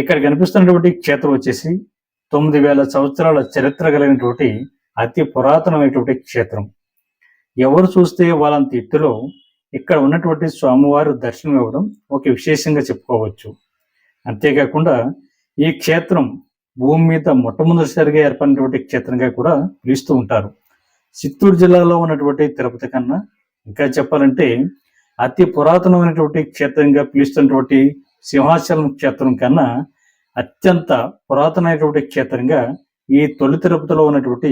ఇక్కడ కనిపిస్తున్నటువంటి క్షేత్రం వచ్చేసి తొమ్మిది వేల సంవత్సరాల చరిత్ర కలిగినటువంటి అతి పురాతనమైనటువంటి క్షేత్రం. ఎవరు చూస్తే వాళ్ళంత ఎత్తులో ఇక్కడ ఉన్నటువంటి స్వామివారు దర్శనం ఇవ్వడం ఒక విశేషంగా చెప్పుకోవచ్చు. అంతేకాకుండా ఈ క్షేత్రం భూమి మీద మొట్టమొదటిసారిగా ఏర్పడినటువంటి క్షేత్రంగా కూడా పిలుస్తూ ఉంటారు. చిత్తూరు జిల్లాలో ఉన్నటువంటి తిరుపతి కన్నా ఇంకా చెప్పాలంటే అతి పురాతనమైనటువంటి క్షేత్రంగా పిలుస్తున్నటువంటి సింహాచలం క్షేత్రం కన్నా అత్యంత పురాతనమైనటువంటి క్షేత్రంగా ఈ తొలి తిరుపతిలో ఉన్నటువంటి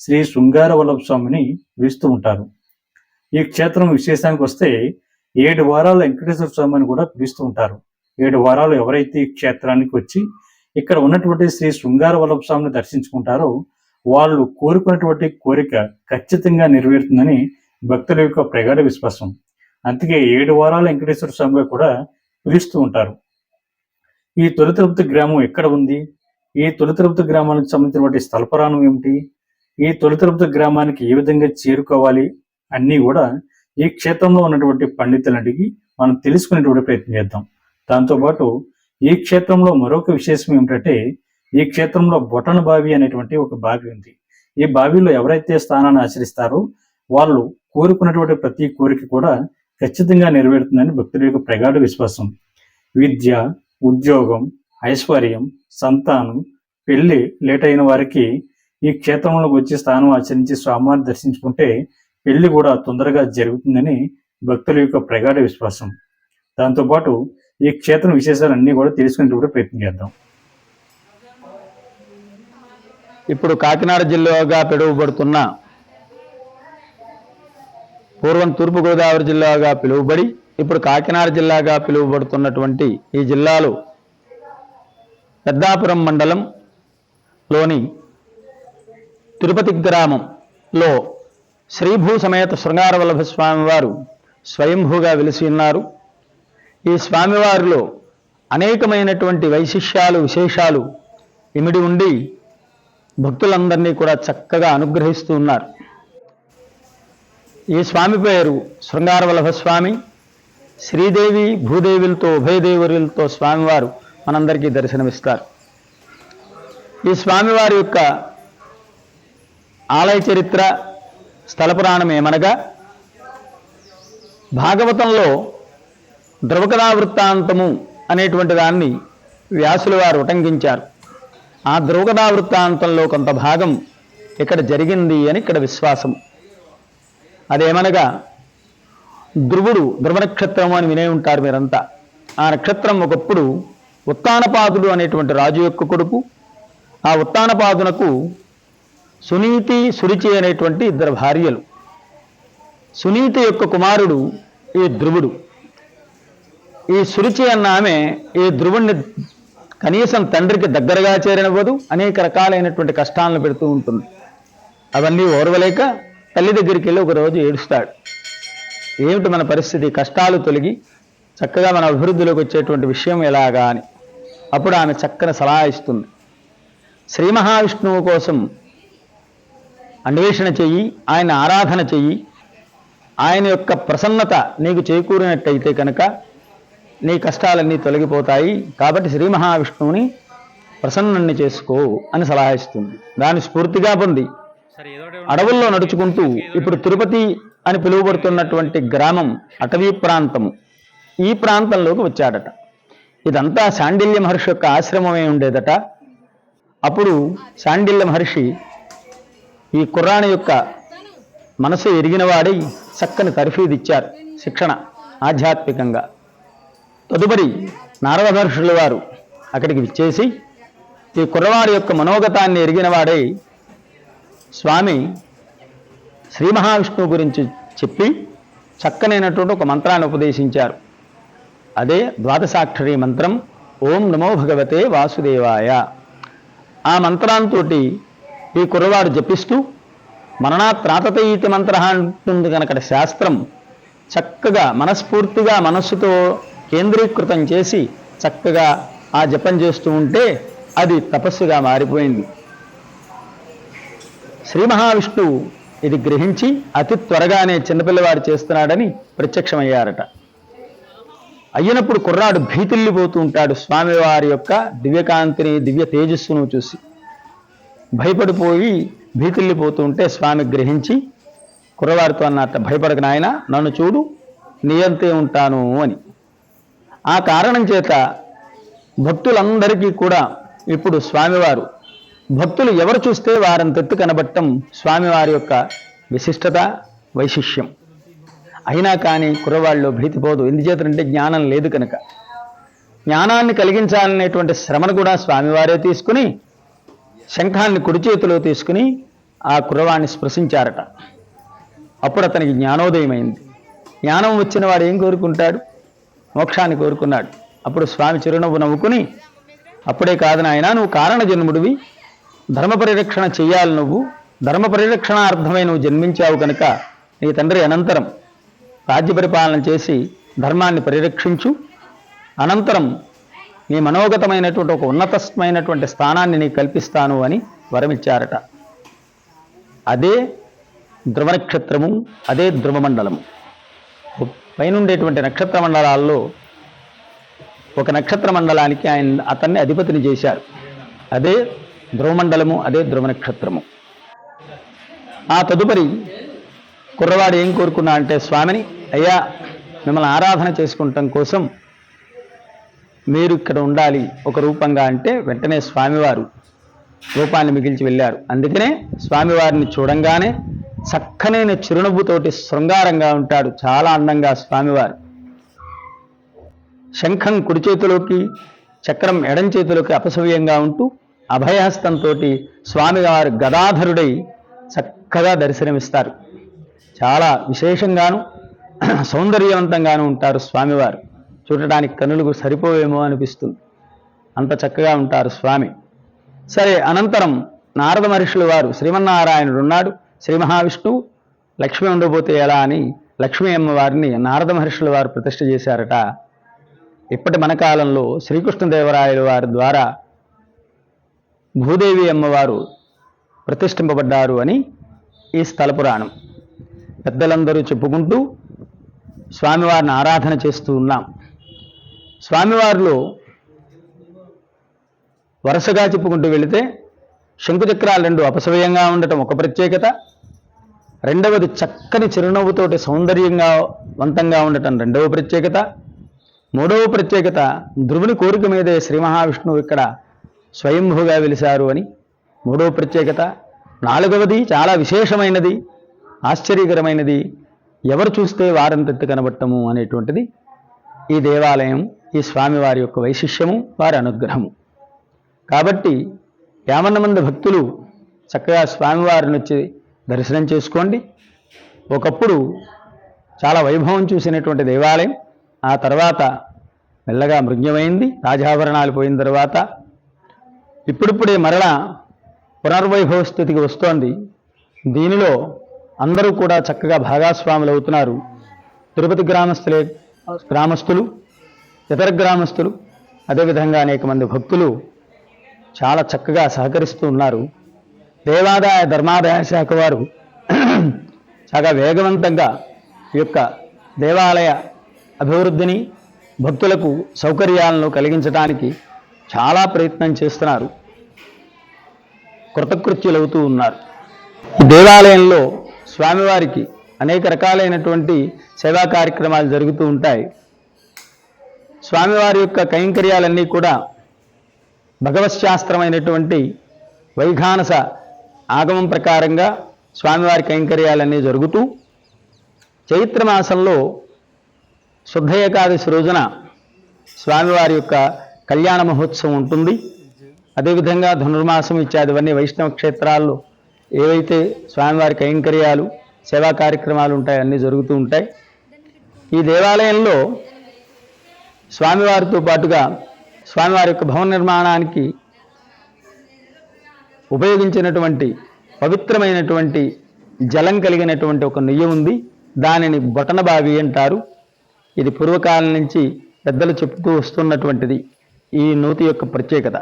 శ్రీ శృంగార వల్లభ స్వామిని పిలుస్తూ ఉంటారు. ఈ క్షేత్రం విశేషానికి వస్తే ఏడు వారాల వెంకటేశ్వర స్వామి అని కూడా పిలుస్తూ ఉంటారు. ఏడు వారాలు ఎవరైతే ఈ క్షేత్రానికి వచ్చి ఇక్కడ ఉన్నటువంటి శ్రీ శృంగార వల్లభ స్వామిని దర్శించుకుంటారో వాళ్ళు కోరుకున్నటువంటి కోరిక ఖచ్చితంగా నెరవేరుతుందని భక్తుల యొక్క ప్రగాఢ విశ్వాసం. అందుకే ఏడు వారాల వెంకటేశ్వర స్వామిగా కూడా పిలుస్తూ ఉంటారు. ఈ తొలి తిరుపతి గ్రామం ఎక్కడ ఉంది? ఈ తొలి తిరుపతి గ్రామానికి సంబంధించినటువంటి స్థలపురాణం ఏమిటి? ఈ తొలి తిరుపతి గ్రామానికి ఏ విధంగా చేరుకోవాలి? అన్నీ కూడా ఈ క్షేత్రంలో ఉన్నటువంటి పండితులను అడిగి మనం తెలుసుకునేటువంటి ప్రయత్నం చేద్దాం. దాంతోపాటు ఈ క్షేత్రంలో మరొక విశేషం ఏమిటంటే ఈ క్షేత్రంలో బొటన బావి అనేటువంటి ఒక బావి ఉంది. ఈ బావిలో ఎవరైతే స్థానాన్ని ఆచరిస్తారో వాళ్ళు కోరుకున్నటువంటి ప్రతి కోరిక కూడా ఖచ్చితంగా నెరవేరుతుందని భక్తుల యొక్క ప్రగాఢ విశ్వాసం. విద్య ఉద్యోగం ఐశ్వర్యం సంతానం పెళ్ళి లేట్ అయిన వారికి ఈ క్షేత్రంలోకి వచ్చి స్థానం ఆచరించి స్వామివారిని దర్శించుకుంటే పెళ్ళి కూడా తొందరగా జరుగుతుందని భక్తుల యొక్క ప్రగాఢ విశ్వాసం. దాంతోపాటు ఈ క్షేత్రం విశేషాలన్నీ కూడా తెలుసుకునేటువంటి ప్రయత్నం చేద్దాం. ఇప్పుడు కాకినాడ జిల్లాగా పిలువబడుతున్న పూర్వం తూర్పుగోదావరి జిల్లాగా పిలువబడి ఇప్పుడు కాకినాడ జిల్లాగా పిలువబడుతున్నటువంటి ఈ జిల్లాలో పెద్దాపురం మండలంలోని తిరుపతి గ్రామంలో శ్రీభూ సమేత శృంగారవల్లభ స్వామివారు స్వయంభూగా వెలిసి ఉన్నారు. ఈ స్వామివారిలో అనేకమైనటువంటి వైశిష్యాలు విశేషాలు ఇమిడి ఉండి భక్తులందరినీ కూడా చక్కగా అనుగ్రహిస్తూ ఉన్నారు. ఈ స్వామి పేరు శృంగారవల్లభ స్వామి. శ్రీదేవి భూదేవులతో ఉభయదేవులతో స్వామివారు మనందరికీ దర్శనమిస్తారు. ఈ స్వామివారి యొక్క ఆలయ చరిత్ర స్థల పురాణం ఏమనగా భాగవతంలో ద్రవకథా వృత్తాంతము అనేటువంటి దాన్ని వ్యాసులు వారు ఉటంకించారు. ఆ ద్రౌకథా వృత్తాంతంలో కొంత భాగం ఇక్కడ జరిగింది అని ఇక్కడ విశ్వాసం అదేమనగా ధ్రువుడు ధ్రువ నక్షత్రం అని వినే ఉంటారు మీరంతా. ఆ నక్షత్రం ఒకప్పుడు ఉత్తానపాదుడు అనేటువంటి రాజు యొక్క కొడుకు ఆ ఉత్తానపాదునకు సునీతి సురిచి అనేటువంటి ఇద్దరు భార్యలు. సునీతి యొక్క కుమారుడు ఈ ధ్రువుడు. ఈ సురుచి అన్న ఆమె ఈ ధ్రువుణ్ణి కనీసం తండ్రికి దగ్గరగా చేరినవ్వదు అనేక రకాలైనటువంటి కష్టాలను పెడుతూ ఉంటుంది. అవన్నీ ఓర్వలేక తల్లి దగ్గరికి వెళ్ళి ఒకరోజు ఏడుస్తాడు. ఏమిటి మన పరిస్థితి? కష్టాలు తొలగి చక్కగా మన అభివృద్ధిలోకి వచ్చేటువంటి విషయం ఎలాగా అని. అప్పుడు ఆమె చక్కని సలహా ఇస్తుంది. శ్రీ మహావిష్ణువు కోసం అన్వేషణ చెయ్యి ఆయన ఆరాధన చెయ్యి. ఆయన యొక్క ప్రసన్నత నీకు చేకూరినట్టయితే కనుక నీ కష్టాలన్నీ తొలగిపోతాయి. కాబట్టి శ్రీ మహావిష్ణువుని ప్రసన్నుణ్ణి చేసుకో అని సలహా ఇస్తుంది. దాని స్ఫూర్తిగా పొంది. అడవుల్లో నడుచుకుంటూ ఇప్పుడు తిరుపతి అని పిలువబడుతున్నటువంటి గ్రామం అటవీ ప్రాంతము. ఈ ప్రాంతంలోకి వచ్చాడట. ఇదంతా శాండిల్య మహర్షి యొక్క ఆశ్రమమే ఉండేదట. అప్పుడు శాండిల్య మహర్షి ఈ కుర్రాని యొక్క మనసు ఎరిగినవాడై చక్కని తర్ఫీదు ఇచ్చారు శిక్షణ ఆధ్యాత్మికంగా. తదుపరి నారద మహర్షుల వారు అక్కడికి విచ్చేసి ఈ కుర్రవాడి యొక్క మనోగతాన్ని ఎరిగినవాడై స్వామి శ్రీ మహావిష్ణువు గురించి చెప్పి చక్కనైనటువంటి ఒక మంత్రాన్ని ఉపదేశించారు. అదే ద్వాదశాక్షరి మంత్రం ఓం నమో భగవతే వాసుదేవాయ. ఆ మంత్రాంతో ఈ కుర్రవాడు జపిస్తూ మననాత్ మంత్ర అంటుంది కనుక శాస్త్రం చక్కగా మనస్ఫూర్తిగా మనస్సుతో కేంద్రీకృతం చేసి చక్కగా ఆ జపం చేస్తూ ఉంటే అది తపస్సుగా మారిపోయింది. శ్రీ మహావిష్ణువు ఇది గ్రహించి అతి త్వరగానే చిన్నపిల్లవాడు చేస్తున్నాడని ప్రత్యక్షమయ్యారట. అయినప్పుడు కుర్రాడు భీతిల్లిపోతూ ఉంటాడు స్వామివారి యొక్క దివ్యకాంతిని దివ్య తేజస్సును చూసి. భయపడిపోయి భీతిల్లిపోతూ ఉంటే స్వామి గ్రహించి కుర్రవారితో అన్నట్ట భయపడక నాయన నన్ను చూడు నియంతే ఉంటాను అని. ఆ కారణం చేత భక్తులందరికీ కూడా ఇప్పుడు స్వామివారు భక్తులు ఎవరు చూస్తే వారంతెత్తు కనబట్టం స్వామివారి యొక్క విశిష్టత వైశిష్యం. అయినా కానీ కుర్రవాళ్ళు భీతిపోదు. ఎందుచేతంటే జ్ఞానం లేదు కనుక. జ్ఞానాన్ని కలిగించాలనేటువంటి శ్రమను కూడా స్వామివారే తీసుకుని శంఖాన్ని కుడి చేతిలో తీసుకుని ఆ కుర్రవాణ్ణి స్పృశించారట. అప్పుడు అతనికి జ్ఞానోదయమైంది. జ్ఞానం వచ్చిన వాడు ఏం కోరుకుంటాడు? మోక్షాన్ని కోరుకున్నాడు. అప్పుడు స్వామి చిరునవ్వు నవ్వుకుని అప్పుడే కాదు నాయన నువ్వు కారణ జన్ముడివి. ధర్మ పరిరక్షణ చెయ్యాలి నువ్వు. ధర్మ పరిరక్షణ అర్థమై నువ్వు జన్మించావు కనుక నీ తండ్రి అనంతరం రాజ్య పరిపాలన చేసి ధర్మాన్ని పరిరక్షించు. అనంతరం నీ మనోగతమైనటువంటి ఒక ఉన్నతమైనటువంటి స్థానాన్ని నీకు కల్పిస్తాను అని వరమిచ్చారట. అదే ధ్రువ నక్షత్రము అదే ధ్రువమండలము. పైనుండేటువంటి నక్షత్ర మండలాల్లో ఒక నక్షత్ర మండలానికి ఆయన అతన్ని అధిపతిని చేశారు. అదే ధ్రువమండలము అదే ధ్రువ నక్షత్రము ఆ తదుపరి కుర్రవాడు ఏం కోరుకున్నా అంటే స్వామిని అయ్యా మిమ్మల్ని ఆరాధన చేసుకుంటాం కోసం మీరు ఇక్కడ ఉండాలి. ఒక రూపంగా అంటే వెంటనే స్వామివారు రూపాన్ని మిగిల్చి వెళ్ళారు. అందుకనే స్వామివారిని చూడంగానే చక్కనైన చిరునవ్వుతోటి శృంగారంగా ఉంటాడు. చాలా అందంగా స్వామివారు. శంఖం కుడి చేతిలోకి చక్రం ఎడం చేతిలోకి అపసవ్యంగా ఉంటూ అభయహస్తంతో స్వామివారు గదాధరుడై చక్కగా దర్శనమిస్తారు. చాలా విశేషంగాను సౌందర్యవంతంగాను ఉంటారు స్వామివారు. చూడటానికి కనులకు సరిపోవేమో అనిపిస్తుంది. అంత చక్కగా ఉంటారు స్వామి. సరే అనంతరం నారద మహర్షులు వారు శ్రీమన్నారాయణుడు ఉన్నాడు. శ్రీ మహావిష్ణువు లక్ష్మి ఉండబోతే ఎలా అని లక్ష్మీ అమ్మవారిని నారద మహర్షుల వారు ప్రతిష్ఠ చేశారట. ఇప్పటి మన కాలంలో శ్రీకృష్ణదేవరాయల వారి ద్వారా భూదేవి అమ్మవారు ప్రతిష్ఠింపబడ్డారు అని ఈ స్థల పురాణం. పెద్దలందరూ చెప్పుకుంటూ స్వామివారిని ఆరాధన చేస్తూ ఉన్నాం. స్వామివారిలో వరుసగా చెప్పుకుంటూ వెళితే శంకుచక్రాలు రెండు అపసవ్యంగా ఉండటం ఒక ప్రత్యేకత రెండవది చక్కని చిరునవ్వుతోటి సౌందర్యంగా వంతంగా ఉండటం రెండవ ప్రత్యేకత మూడవ ప్రత్యేకత ధ్రువుని కోరిక మీదే శ్రీ మహావిష్ణువు ఇక్కడ స్వయంభుగా వెలిశారు అని. మూడో ప్రత్యేకత నాలుగవది చాలా విశేషమైనది ఆశ్చర్యకరమైనది. ఎవరు చూస్తే వారంతెత్తు కనబట్టము అనేటువంటిది ఈ దేవాలయం ఈ స్వామివారి యొక్క వైశిష్యము వారి అనుగ్రహము. కాబట్టి యామన్న మంది భక్తులు చక్కగా స్వామివారిని వచ్చి దర్శనం చేసుకోండి. ఒకప్పుడు చాలా వైభవం చూసినటువంటి దేవాలయం ఆ తర్వాత మెల్లగా మృగ్యమైంది రాజాభరణాలు పోయిన తర్వాత ఇప్పుడిప్పుడే మరలా పునర్వైభవ స్థితికి వస్తోంది. దీనిలో అందరూ కూడా చక్కగా భాగస్వాములు అవుతున్నారు. తిరుపతి గ్రామస్తులే గ్రామస్తులు ఇతర గ్రామస్తులు అదేవిధంగా అనేక మంది భక్తులు చాలా చక్కగా సహకరిస్తూ ఉన్నారు. దేవాదాయ ధర్మాదాయ శాఖ వారు చాలా వేగవంతంగా ఈ యొక్క దేవాలయ అభివృద్ధిని భక్తులకు సౌకర్యాలను కలిగించడానికి చాలా ప్రయత్నం చేస్తున్నారు. కృతకృత్యులవుతూ ఉన్నారు. దేవాలయంలో స్వామివారికి అనేక రకాలైనటువంటి సేవా కార్యక్రమాలు జరుగుతూ ఉంటాయి. స్వామివారి యొక్క కైంకర్యాలన్నీ కూడా భగవత్ శాస్త్రమైనటువంటి వైఘానస ఆగమం ప్రకారంగా స్వామివారి కైంకర్యాలన్నీ జరుగుతూ చైత్ర మాసంలో శుద్ధ ఏకాదశి రోజున స్వామివారి యొక్క కళ్యాణ మహోత్సవం ఉంటుంది. అదేవిధంగా ధనుర్మాసం ఇత్యాదివన్నీ వైష్ణవ క్షేత్రాల్లో ఏవైతే స్వామివారి కైంకర్యాలు సేవా కార్యక్రమాలు ఉంటాయి అన్నీ జరుగుతూ ఉంటాయి. ఈ దేవాలయంలో స్వామివారితో పాటుగా స్వామివారి యొక్క భవన నిర్మాణానికి ఉపయోగించినటువంటి పవిత్రమైనటువంటి జలం కలిగినటువంటి ఒక నెయ్యి ఉంది. దానిని బొటనబావి అంటారు. ఇది పూర్వకాలం నుంచి పెద్దలు చెప్తూ వస్తున్నటువంటిది. ఈ నూతి యొక్క ప్రత్యేకత.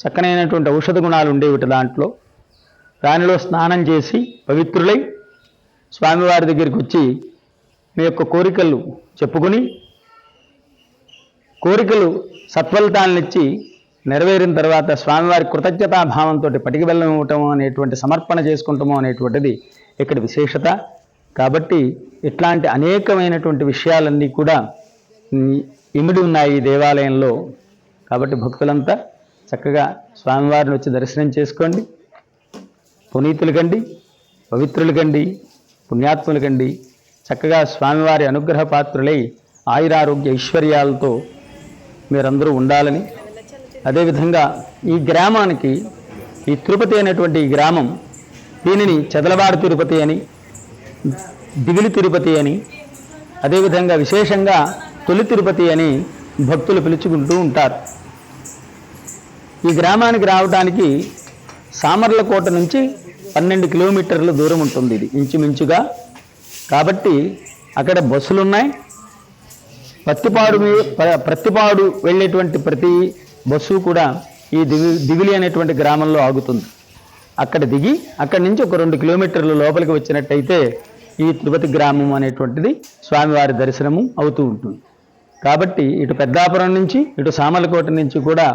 చక్కనైనటువంటి ఔషధ గుణాలు ఉండేవిటి దాంట్లో. దానిలో స్నానం చేసి పవిత్రులై స్వామివారి దగ్గరికి వచ్చి మీ యొక్క కోరికలు చెప్పుకుని కోరికలు సత్ఫలితాలనిచ్చి నెరవేరిన తర్వాత స్వామివారి కృతజ్ఞతా భావంతో పటికి బెల్లం అనేటువంటి సమర్పణ చేసుకుంటాము అనేటువంటిది ఇక్కడ విశేషత. కాబట్టి ఇట్లాంటి అనేకమైనటువంటి విషయాలన్నీ కూడా ఇమిడి ఉన్నాయి ఈ దేవాలయంలో. కాబట్టి భక్తులంతా చక్కగా స్వామివారిని వచ్చి దర్శనం చేసుకోండి. పునీతులు కండి పవిత్రులు కండి పుణ్యాత్ములు కండి చక్కగా స్వామివారి అనుగ్రహ పాత్రులై ఆయురారోగ్య ఐశ్వర్యాలతో మీరందరూ ఉండాలని. అదేవిధంగా ఈ గ్రామానికి ఈ తిరుపతి అనేటువంటి ఈ గ్రామం దీనిని చదలవాడ తిరుపతి అని దిగిలి తిరుపతి అని అదేవిధంగా విశేషంగా తొలి తిరుపతి అని భక్తులు పిలుచుకుంటూ ఉంటారు. ఈ గ్రామానికి రావడానికి సామర్లకోట నుంచి పన్నెండు కిలోమీటర్ల దూరం ఉంటుంది ఇది ఇంచుమించుగా. కాబట్టి అక్కడ బస్సులు ఉన్నాయి పత్తిపాడు మీ- వెళ్ళేటువంటి ప్రతి బస్సు కూడా ఈ దివి దివిలి అనేటువంటి గ్రామంలో ఆగుతుంది. అక్కడ దిగి అక్కడి నుంచి ఒక రెండు కిలోమీటర్ల లోపలికి వచ్చినట్టయితే ఈ తిరుపతి గ్రామం అనేటువంటిది స్వామివారి దర్శనము అవుతూ ఉంటుంది. కాబట్టి ఇటు పెద్దాపురం నుంచి ఇటు సామలకోట నుంచి కూడా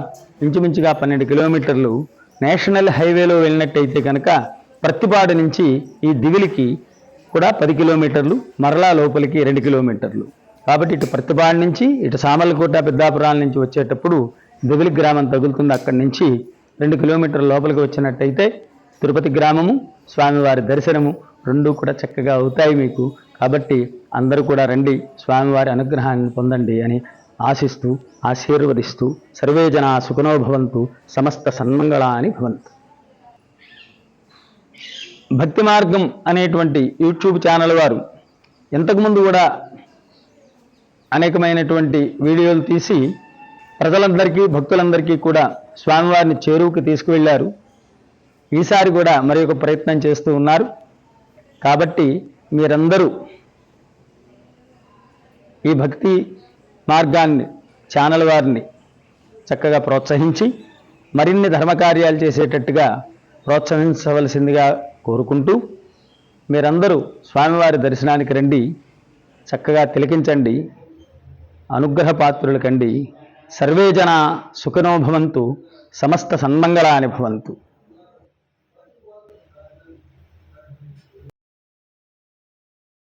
ఇంచుమించుగా పన్నెండు కిలోమీటర్లు నేషనల్ హైవేలో వెళ్ళినట్టయితే కనుక ప్రతిపాడు నుంచి ఈ దిగులికి కూడా పది కిలోమీటర్లు మరలా లోపలికి రెండు కిలోమీటర్లు. కాబట్టి ఇటు ప్రతిపాడు నుంచి ఇటు సామలకోట పెద్దాపురాల నుంచి వచ్చేటప్పుడు దిగులి గ్రామం తగులుతుంది. అక్కడి నుంచి రెండు కిలోమీటర్ల లోపలికి వచ్చినట్టయితే తిరుపతి గ్రామము స్వామివారి దర్శనము రెండూ కూడా చక్కగా అవుతాయి మీకు. కాబట్టి అందరూ కూడా రండి స్వామివారి అనుగ్రహాన్ని పొందండి అని ఆశిస్తూ ఆశీర్వదిస్తూ సర్వే జనా సుఖనో భవంతు సమస్త సన్మంగళాని భవంతు. భక్తి మార్గం అనేటువంటి యూట్యూబ్ ఛానల్ వారు ఇంతకుముందు కూడా అనేకమైనటువంటి వీడియోలు తీసి ప్రజలందరికీ భక్తులందరికీ కూడా స్వామివారిని చేరువుకి తీసుకువెళ్ళారు. ఈసారి కూడా మరి ఒక ప్రయత్నం చేస్తూ ఉన్నారు. కాబట్టి మీరందరూ ఈ భక్తి మార్గాన్ని ఛానల్ వారిని చక్కగా ప్రోత్సహించి మరిన్ని ధర్మకార్యాలు చేసేటట్టుగా ప్రోత్సహించవలసిందిగా కోరుకుంటూ మీరందరూ స్వామివారి దర్శనానికి రండి చక్కగా తిలకించండి అనుగ్రహ పాత్రులకండి సర్వే జన సుఖనోభవంతు సమస్త సన్మంగళాని భవంతు.